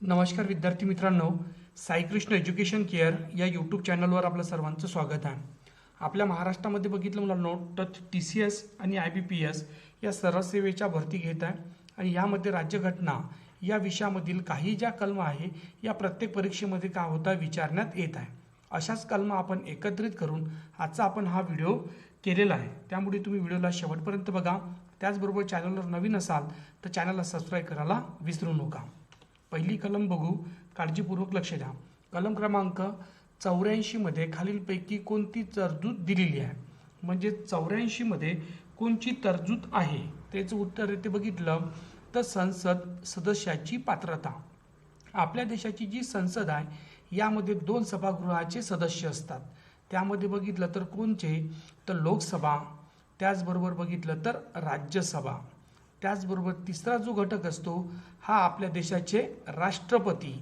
नमस्कार विद्यार्थी मित्रांनो साईकृष्ण एज्युकेशन केअर या यूट्यूब चॅनलवर आपलं सर्वांचं स्वागत आहे. आपल्या महाराष्ट्रामध्ये बघितलं मुलांनो तर टी सी एस आणि आय बी पी एस या सरसेवेच्या भरती घेत आहे आणि यामध्ये राज्यघटना या विषयामधील काही ज्या कलम आहे या प्रत्येक परीक्षेमध्ये काय होता विचारण्यात येत आहे. अशाच कलम आपण एकत्रित करून आजचा आपण हा व्हिडिओ केलेला आहे. त्यामुळे तुम्ही व्हिडिओला शेवटपर्यंत बघा. त्याचबरोबर चॅनलवर नवीन असाल तर चॅनलला सबस्क्राईब करायला विसरू नका. पहिली कलम बघू काळजीपूर्वक लक्ष द्या. कलम क्रमांक चौऱ्याऐंशीमध्ये खालीलपैकी कोणती तरतूद दिलेली आहे? म्हणजे चौऱ्याऐंशीमध्ये कोणची तरतूद आहे? त्याचं उत्तर येते बघितलं तर संसद सदस्याची पात्रता. आपल्या देशाची जी संसद आहे यामध्ये दोन सभागृहाचे सदस्य असतात. त्यामध्ये बघितलं तर कोणचे? तर लोकसभा. त्याचबरोबर बघितलं तर राज्यसभा. त्याचबरोबर तिसरा जो घटक असतो हा आपल्या देशाचे राष्ट्रपती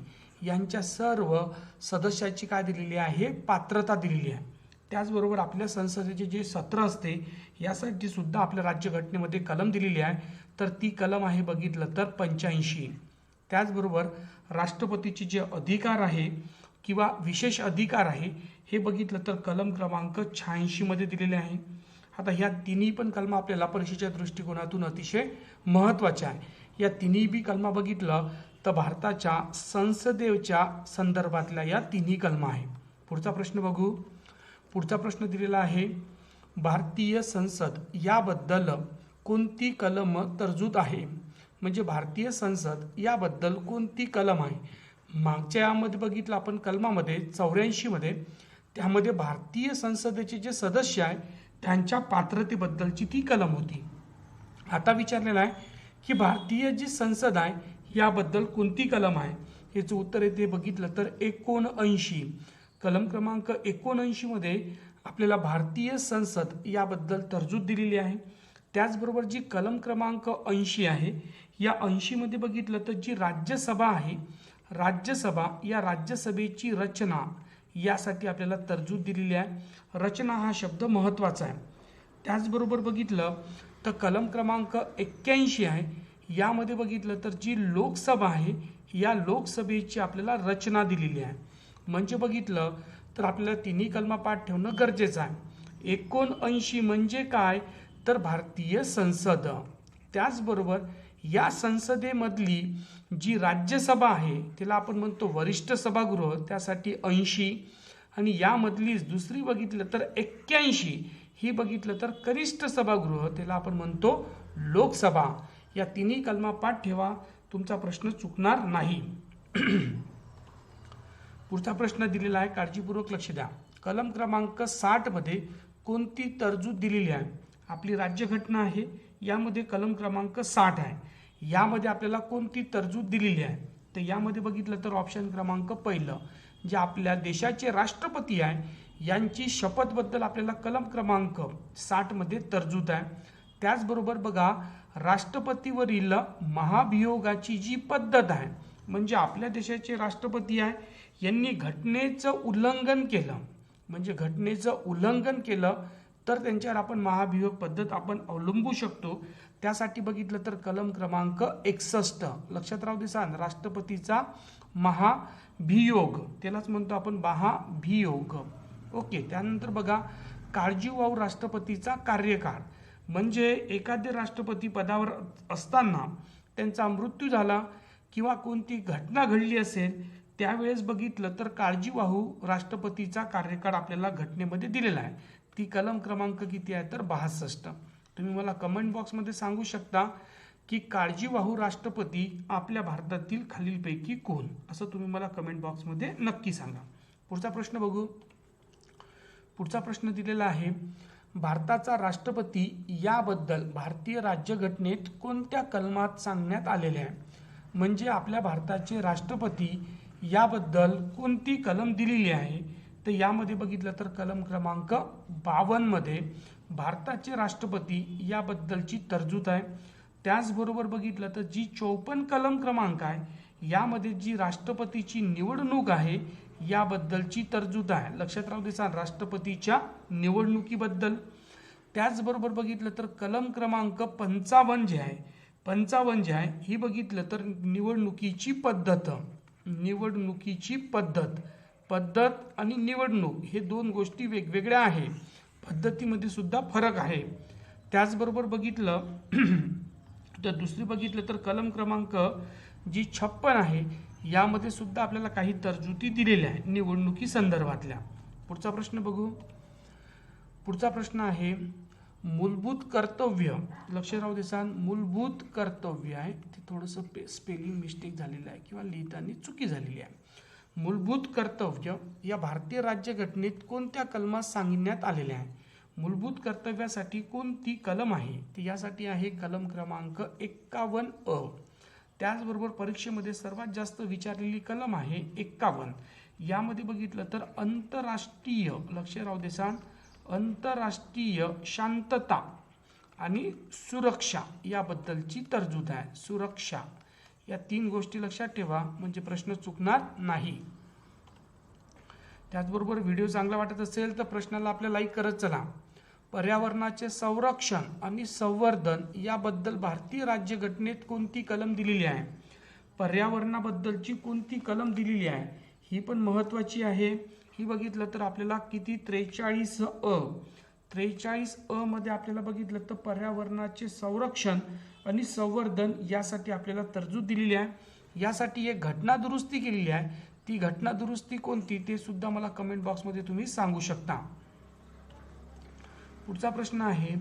यांच्या सर्व सदस्याची काय दिलेली आहे? पात्रता दिलेली आहे. त्याचबरोबर आपल्या संसदेचे जे सत्र असते यासाठी सुद्धा आपल्या राज्यघटनेमध्ये कलम दिलेली आहे. तर ती कलम आहे बघितलं तर पंच्याऐंशी. त्याचबरोबर राष्ट्रपतीचे जे अधिकार आहे किंवा विशेष अधिकार आहे हे बघितलं तर कलम क्रमांक शहाऐंशीमध्ये दिलेले आहे. आता ह्या तिन्ही पण कलमा आपल्याला परीक्षेच्या दृष्टिकोनातून अतिशय महत्त्वाच्या आहे. या तिन्ही बी कलमा बघितलं तर भारताच्या संसदेच्या संदर्भातल्या या तिन्ही कलमा आहे पुढचा प्रश्न बघू. पुढचा प्रश्न दिलेला आहे भारतीय संसद याबद्दल कोणती कलम तरजूत आहे? म्हणजे भारतीय संसद याबद्दल कोणती कलम आहे? मागच्या यामध्ये बघितलं आपण कलमामध्ये चौऱ्याऐंशीमध्ये त्यामध्ये भारतीय संसदेचे जे सदस्य आहे त्यांच्या पात्रतेबद्दलची ती कलम होती. आता विचारलेलं आहे की भारतीय जी संसद आहे याबद्दल कोणती कलम आहे? याचं उत्तर येथे बघितलं तर एकोणऐंशी. कलम क्रमांक एकोणऐंशीमध्ये आपल्याला भारतीय संसद याबद्दल तरजूद दिलेली आहे. त्याचबरोबर जी कलम क्रमांक ऐंशी आहे या ऐंशीमध्ये बघितलं तर जी राज्यसभा आहे राज्यसभा या राज्यसभेची रचना यासाठी आपल्याला तरजूद दिलेली आहे. रचना हा शब्द महत्त्वाचा आहे. त्याचबरोबर बघितलं तर कलम क्रमांक एक्क्याऐंशी आहे. यामध्ये बघितलं तर जी लोकसभा आहे या लोकसभेची आपल्याला रचना दिलेली आहे. म्हणजे बघितलं तर आपल्याला तिन्ही कलमा पाठ ठेवणं गरजेचं आहे. एकोणऐंशी म्हणजे काय? तर भारतीय संसद. त्याचबरोबर या संसदेमधली जी राज्यसभा आहे तिला आपण म्हणतो वरिष्ठ सभागृह त्यासाठी ऐंशी. आणि यामधलीच दुसरी बघितलं तर एक्क्याऐंशी. ही बघितलं तर कनिष्ठ सभागृह त्याला आपण म्हणतो लोकसभा. या तिन्ही कलमा पाठ ठेवा तुमचा प्रश्न चुकणार नाही. पुढचा प्रश्न दिलेला आहे काळजीपूर्वक लक्ष द्या. कलम क्रमांक साठमध्ये कोणती तरजूद दिलेली आहे? आपली राज्यघटना आहे यामध्ये कलम क्रमांक साठ आहे. यामध्ये आपल्याला कोणती तरजूद दिलेली आहे? तर यामध्ये बघितलं तर ऑप्शन क्रमांक पहिलं जे आपल्या देशाचे राष्ट्रपती आहे यांची शपथबद्दल आपल्याला कलम क्रमांक साठमध्ये तरजूद आहे. त्याचबरोबर बघा राष्ट्रपतीवरील महाभियोगाची जी पद्धत आहे म्हणजे आपल्या देशाचे राष्ट्रपती आहे यांनी घटनेचं उल्लंघन केलं. म्हणजे घटनेचं उल्लंघन केलं तर त्यांच्यावर आपण महाभियोग पद्धत आपण अवलंबू शकतो. त्यासाठी बघितलं तर कलम क्रमांक एकसष्ट. लक्षात राहू दिसान राष्ट्रपतीचा महाभियोग त्यालाच म्हणतो आपण महाभियोग ओके त्यानंतर बघा काळजीवाहू राष्ट्रपतीचा कार्यकाळ. म्हणजे एखादे राष्ट्रपती पदावर असताना त्यांचा मृत्यू झाला किंवा कोणती घटना घडली असेल त्यावेळेस बघितलं तर काळजीवाहू राष्ट्रपतीचा कार्यकाळ आपल्याला घटनेमध्ये दिलेला आहे. ती कलम क्रमांक किती आहे तर बासष्ट. तुम्ही मला कमेंट बॉक्समध्ये सांगू शकता की काळजीवाहू राष्ट्रपती आपल्या भारतातील खालीलपैकी कोण? असं तुम्ही मला कमेंट बॉक्समध्ये नक्की सांगा. पुढचा प्रश्न बघू. पुढचा प्रश्न दिलेला आहे भारताचा राष्ट्रपती याबद्दल भारतीय राज्यघटनेत कोणत्या कलमात सांगण्यात आलेले आहे म्हणजे आपल्या भारताचे राष्ट्रपती याबद्दल कोणती कलम दिलेली आहे? तर यामध्ये बघितलं तर कलम क्रमांक बावन्नमध्ये भारताचे राष्ट्रपती याबद्दलची तरजूत आहे. त्याचबरोबर बघितलं तर जी चौपन्न कलम क्रमांक आहे यामध्ये जी राष्ट्रपतीची निवडणूक आहे याबद्दलची तरजूत आहे. लक्षात राहू देसाल राष्ट्रपतीच्या निवडणुकीबद्दल. त्याचबरोबर बघितलं तर कलम क्रमांक पंचावन्न जे आहे. पंचावन्न जे आहे ही बघितलं तर निवडणुकीची पद्धत. निवडणुकीची पद्धत. पद्धत आणि निवडणूक हे दोन गोष्टी वेगवेगळ्या आहे. पद्धतीमध्ये सुद्धा फरक आहे. त्याचबरोबर बघितलं तर दुसरी बघितलं तर कलम क्रमांक जी छप्पन आहे यामध्ये सुद्धा आपल्याला काही तरजुती दिलेल्या आहे निवडणुकी संदर्भातल्या. पुढचा प्रश्न बघू. पुढचा प्रश्न आहे मूलभूत कर्तव्य लक्ष राहू देसान मूलभूत कर्तव्य आहे. ते थोडंसं पे स्पेलिंग मिस्टेक झालेलं आहे किंवा लिहिताना चुकी झालेली आहे. मूलभूत कर्तव्य या भारतीय राज्यघटनेत कोणत्या कलमात सांगण्यात आलेल्या आहे? मूलभूत कर्तव्यासाठी कोणती कलम आहे? ती यासाठी आहे कलम क्रमांक एक्कावन्न अ. त्याचबरोबर परीक्षेमध्ये सर्वात जास्त विचारलेली कलम आहे एक्कावन्न. यामध्ये बघितलं तर आंतरराष्ट्रीय लक्ष राहू देसान आंतरराष्ट्रीय शांतता आणि सुरक्षा याबद्दलची तरतूद आहे. सुरक्षा. या तीन गोष्टी लक्षात ठेवा म्हणजे प्रश्न चुकणार नाही. त्याचबरोबर व्हिडिओ चांगला वाटत असेल तर प्रश्नाला आपल्या लाईक करत चला. पर्यावरणाचे संरक्षण आणि संवर्धन याबद्दल भारतीय राज्यघटनेत कोणती कलम दिलेली आहे? पर्यावरणाबद्दलची कोणती कलम दिलेली आहे? ही पण महत्त्वाची आहे. ही बघितलं तर आपल्याला किती? त्रेचाळीस अ. त्रेचाळीस अ मध्ये आपल्याला बघितलं तर पर्यावरणाचे संरक्षण आणि संवर्धन यासाठी आपल्याला तरतूद दिलेली आहे. यासाठी एक घटना दुरुस्ती केलेली आहे. ती घटना दुरुस्ती कोणती? ते सुद्धा मला कमेंट बॉक्समध्ये तुम्ही सांगू शकता. पुढचा प्रश्न आहे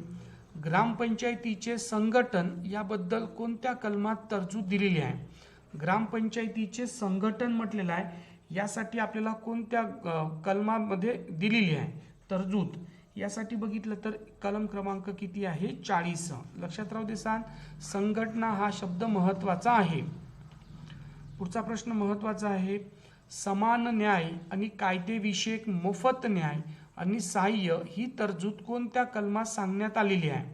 ग्रामपंचायतीचे संघटन याबद्दल कोणत्या कलमात तरतूद दिलेली आहे? ग्रामपंचायतीचे संघटन म्हटलेलं आहे यासाठी आपल्याला कोणत्या कलमामध्ये दिलेली आहे तरजूत यासाठी बघितलं तर कलम क्रमांक किती आहे? चाळीस. लक्षात राहू देसान संघटना हा शब्द महत्त्वाचा आहे. पुढचा प्रश्न महत्त्वाचा आहे समान न्याय आणि कायदेविषयक मोफत न्याय आणि सहाय्य ही तरतूद कोणत्या कलमात सांगण्यात आलेली आहे?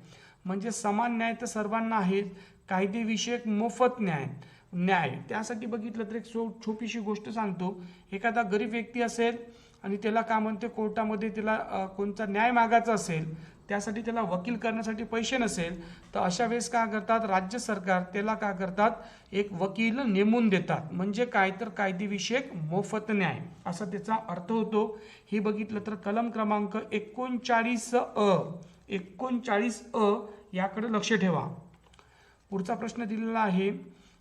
म्हणजे समान न्याय तर सर्वांना आहेत कायदेविषयक मोफत न्याय न्याय. त्यासाठी बघितलं तर एक सो छोटीशी गोष्ट सांगतो. एखादा गरीब व्यक्ती असेल आणि त्याला काय म्हणते कोर्टामध्ये त्याला कोणता न्याय मागायचा असेल त्यासाठी त्याला वकील करण्यासाठी पैसे नसेल तर अशा वेळेस काय करतात राज्य सरकार त्याला काय करतात एक वकील नेमून देतात. म्हणजे काय तर कायदेविषयक मोफत न्याय असा त्याचा अर्थ होतो. हे बघितलं तर कलम क्रमांक एकोणचाळीस अ एकोणचाळीस अ याकडे लक्ष ठेवा. पुढचा प्रश्न दिलेला आहे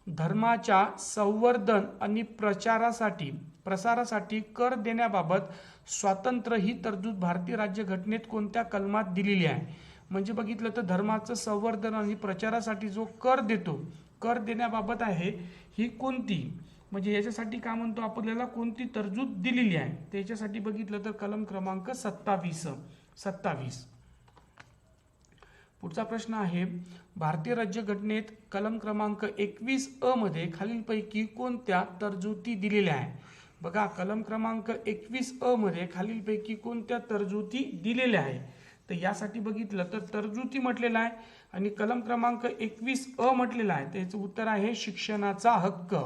धर्माच्या संवर्धन आणि प्रचारासाठी प्रसारासाठी कर देण्याबाबत स्वातंत्र्य ही तरतूद भारतीय राज्यघटनेत कोणत्या कलमात दिलेली आहे? म्हणजे बघितलं तर धर्माचं संवर्धन आणि प्रचारासाठी जो कर देतो कर देण्याबाबत आहे ही कोणती? म्हणजे याच्यासाठी काय म्हणतो आपल्याला कोणती तरतूद दिलेली आहे? त्याच्यासाठी बघितलं तर कलम क्रमांक सत्तावीस सत्तावीस. पुढचा प्रश्न आहे भारतीय राज्यघटनेत कलम क्रमांक एकवीस अ मध्ये खालीलपैकी कोणत्या तरजुती दिलेल्या आहे बघा कलम क्रमांक एकवीस अ मध्ये खालीलपैकी कोणत्या तरजुती दिलेल्या आहे तर यासाठी बघितलं तर तरजुती म्हटलेलं आहे आणि कलम क्रमांक एकवीस अ म्हटलेला आहे. त्याचं उत्तर आहे शिक्षणाचा हक्क.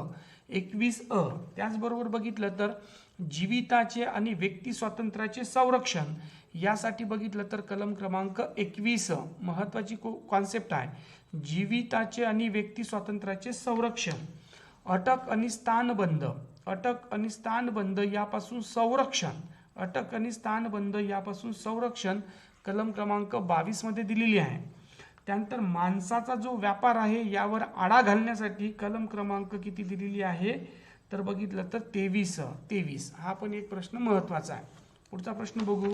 एकवीस अ. त्याचबरोबर बघितलं तर जीविताचे आणि व्यक्ती स्वातंत्र्याचे संरक्षण. यासाठी बघितलं तर कलम क्रमांक एकवीस महत्वाची कॉन्सेप्ट आहे. जीविताचे आणि व्यक्ती स्वातंत्र्याचे संरक्षण. अटक आणि स्थानबंद. अटक आणि स्थानबंद यापासून संरक्षण. अटक आणि स्थानबंद यापासून संरक्षण कलम क्रमांक बावीसमध्ये दिलेली आहे. त्यानंतर माणसाचा जो व्यापार आहे यावर आळा घालण्यासाठी कलम क्रमांक किती दिलेली आहे? तर बघितलं तर तेवीस तेवीस. हा पण एक प्रश्न महत्त्वाचा आहे. पुढचा प्रश्न बघू.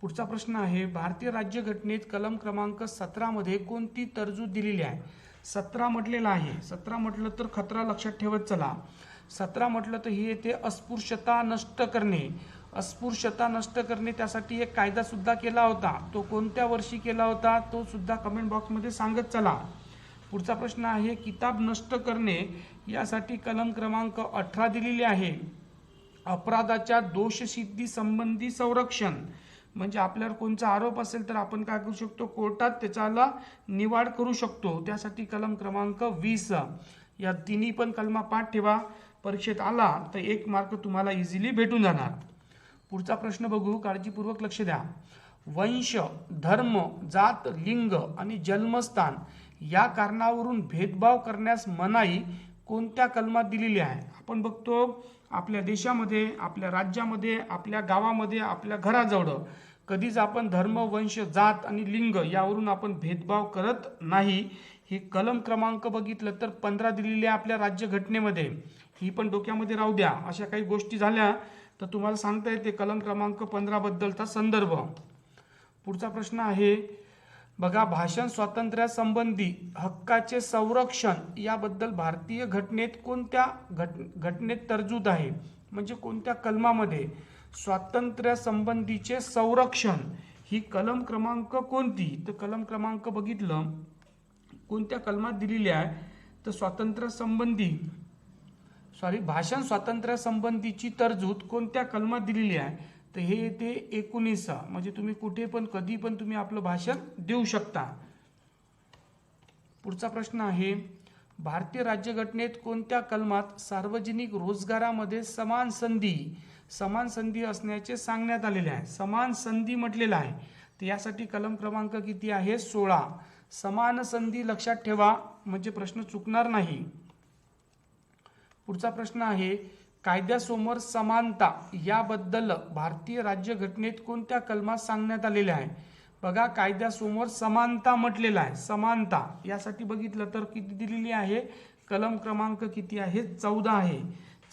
पुढचा प्रश्न आहे भारतीय राज्यघटनेत कलम क्रमांक सतरामध्ये कोणती तरतूद दिलेली आहे? सतरा म्हटलेलं आहे. सतरा म्हटलं तर खतरा लक्षात ठेवत चला. सतरा म्हटलं तर ही येते अस्पृश्यता नष्ट करणे. अस्पृश्यता नष्ट करणे त्यासाठी एक कायदा सुद्धा केला होता. तो कोणत्या वर्षी केला होता तो सुद्धा कमेंट बॉक्समध्ये सांगत चला. पुढचा प्रश्न आहे किताब नष्ट करणे यासाठी कलम क्रमांक अठरा दिलेली आहे. अपराधाच्या दोषसिद्धी संबंधी संरक्षण. म्हणजे आपल्यावर कोणचा आरोप असेल तर आपण काय करू शकतो? कोर्टात त्याच्याला निवाड करू शकतो. त्यासाठी कलम क्रमांक वीस या तिन्ही पण कलमा पाठ ठेवा. परीक्षेत आला तर एक मार्क तुम्हाला इझिली भेटून जाणार. पुढचा प्रश्न बघू. काळजीपूर्वक लक्ष द्या. वंश धर्म जात लिंग आणि जन्मस्थान या कारणावरून भेदभाव करण्यास मनाई कोणत्या कलमात दिलेली आहे? आपण बघतो आपल्या देशामध्ये आपल्या राज्यामध्ये आपल्या गावामध्ये आपल्या घराजवळ कधीच आपण धर्म वंश जात आणि लिंग यावरून आपण भेदभाव करत नाही. हे कलम क्रमांक बघितलं तर पंधरा दिलेली आहे आपल्या राज्यघटनेमध्ये. ही पण डोक्यामध्ये राहू द्या. अशा काही गोष्टी झाल्या तर तुम्हाला सांगता येते कलम क्रमांक पंधराबद्दलचा संदर्भ. पुढचा प्रश्न आहे बघा भाषण स्वातंत्र्यासंबंधी हक्काचे संरक्षण याबद्दल भारतीय घटनेत कोणत्या घट घटनेत तरजूद आहे? म्हणजे कोणत्या कलमामध्ये? स्वातंत्र्यासंबंधीचे संरक्षण ही कलम क्रमांक कोणती? तर कलम क्रमांक बघितलं. कोणत्या कलमात दिलेली आहे? तर स्वातंत्र्यासंबंधी सॉरी भाषण स्वातंत्र्यासंबंधीची तरजूद कोणत्या कलमात दिलेली आहे? तर हे येते एकोणीसा. म्हणजे तुम्ही कुठे पण कधी पण तुम्ही आपलं भाषण देऊ शकता. पुढचा प्रश्न आहे भारतीय राज्यघटनेत कोणत्या कलमात सार्वजनिक रोजगारामध्ये समान संधी समान संधी असण्याचे सांगण्यात आलेले आहे? समान संधी म्हटलेलं आहे. तर यासाठी कलम क्रमांक किती आहे? सोळा. समान संधी लक्षात ठेवा म्हणजे प्रश्न चुकणार नाही. पुढचा प्रश्न आहे कायद्यासमोर समानता याबद्दल भारतीय राज्यघटनेत कोणत्या कलमात सांगण्यात आलेले आहे? बघा कायद्यासमोर समानता म्हटलेलं आहे. समानता यासाठी बघितलं तर किती दिलेली आहे? कलम क्रमांक किती आहे? चौदा आहे.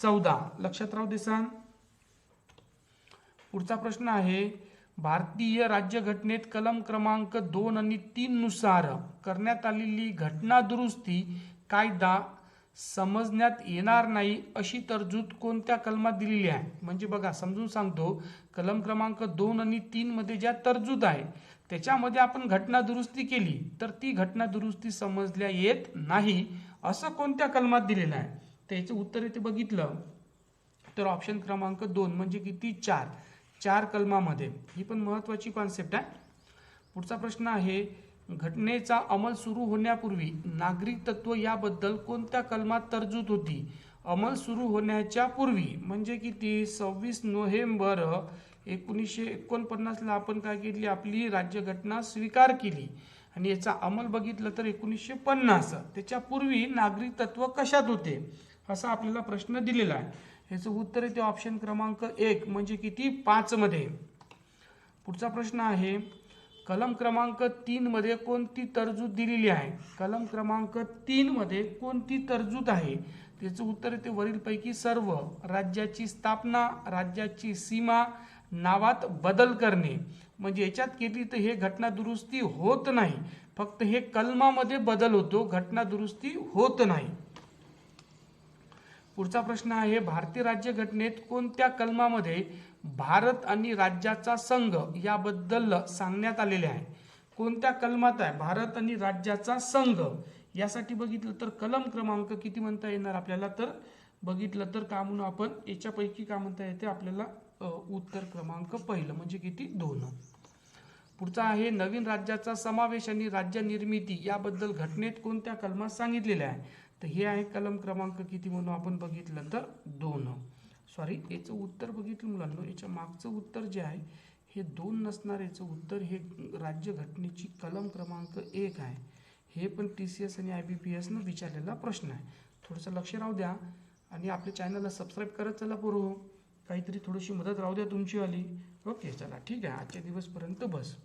चौदा. लक्षात राहू देसान पुढचा प्रश्न आहे भारतीय राज्यघटनेत कलम क्रमांक दोन आणि तीन नुसार करण्यात आलेली घटना दुरुस्ती कायदा समजण्यात येणार नाही अशी तरजूद कोणत्या कलमात दिलेली आहे? म्हणजे बघा समजून सांगतो कलम क्रमांक दोन आणि तीन मध्ये ज्या तरजूद आहे त्याच्यामध्ये आपण घटना दुरुस्ती केली तर ती घटना दुरुस्ती समजल्या येत नाही. असं कोणत्या कलमात दिलेलं आहे? त्याचं उत्तर येते बघितलं. तर ऑप्शन क्रमांक दोन म्हणजे किती? चार. चार कलमामध्ये. ही पण महत्वाची कॉन्सेप्ट आहे. पुढचा प्रश्न आहे घटनेचा अंमल सुरू होण्यापूर्वी नागरिक तत्व याबद्दल कोणत्या कलमात तरजूद होती? अंमल सुरू होण्याच्या पूर्वी म्हणजे किती? सव्वीस नोव्हेंबर एकोणीसशे एकोणपन्नासला आपण काय केली? आपली राज्यघटना स्वीकार केली. आणि याचा अंमल बघितलं तर एकोणीसशे पन्नास. त्याच्यापूर्वी नागरिक तत्व कशात होते? असा आपल्याला प्रश्न दिलेला आहे. याचं उत्तर येते ऑप्शन क्रमांक एक म्हणजे किती? पाचमध्ये पुढचा प्रश्न आहे कलम क्रमांक तीन मध्ये कोणती तरजूद दिलेली आहे? कलम क्रमांक तीन मध्ये कोणती तरजूद आहे? त्याचं उत्तर येते वरीलपैकी सर्व. राज्याची स्थापना राज्याची सीमा नावात बदल करणे. म्हणजे याच्यात केली तर हे घटना दुरुस्ती होत नाही. फक्त हे कलमामध्ये बदल होतो. घटना दुरुस्ती होत नाही. पुढचा प्रश्न आहे भारतीय राज्यघटनेत कोणत्या कलमामध्ये भारत आणि राज्याचा संघ याबद्दल सांगण्यात आलेले आहे. कोणत्या कलमात आहे? भारत आणि राज्याचा संघ? यासाठी बघितलं तर कलम क्रमांक किती म्हणता येणार आपल्याला? तर बघितलं तर का म्हणून आपण? याच्यापैकी का म्हणता येते? आपल्याला उत्तर क्रमांक पहिलं म्हणजे किती? दोन. पुढचा आहे नवीन राज्याचा समावेश आणि राज्य निर्मिती याबद्दल घटनेत कोणत्या कलमात सांगितलेल्या आहे? तर हे आहे कलम क्रमांक किती म्हणून आपण? बघितलं तर दोन. सॉरी याचं उत्तर बघितलं मुलांना. याच्या मागचं उत्तर जे आहे हे दोन नसणार याचं उत्तर हे राज्यघटनेची कलम क्रमांक एक आहे. हे पण टी सी एस आणि आय बी पी एसनं विचारलेला प्रश्न आहे. थोडंसं लक्ष राहू द्या आणि आपल्या चॅनलला सबस्क्राईब करत चला पुरो. काहीतरी थोडीशी मदत राहू द्या तुमची आली ओके चला. ठीक आहे. आजच्या दिवसपर्यंत बस.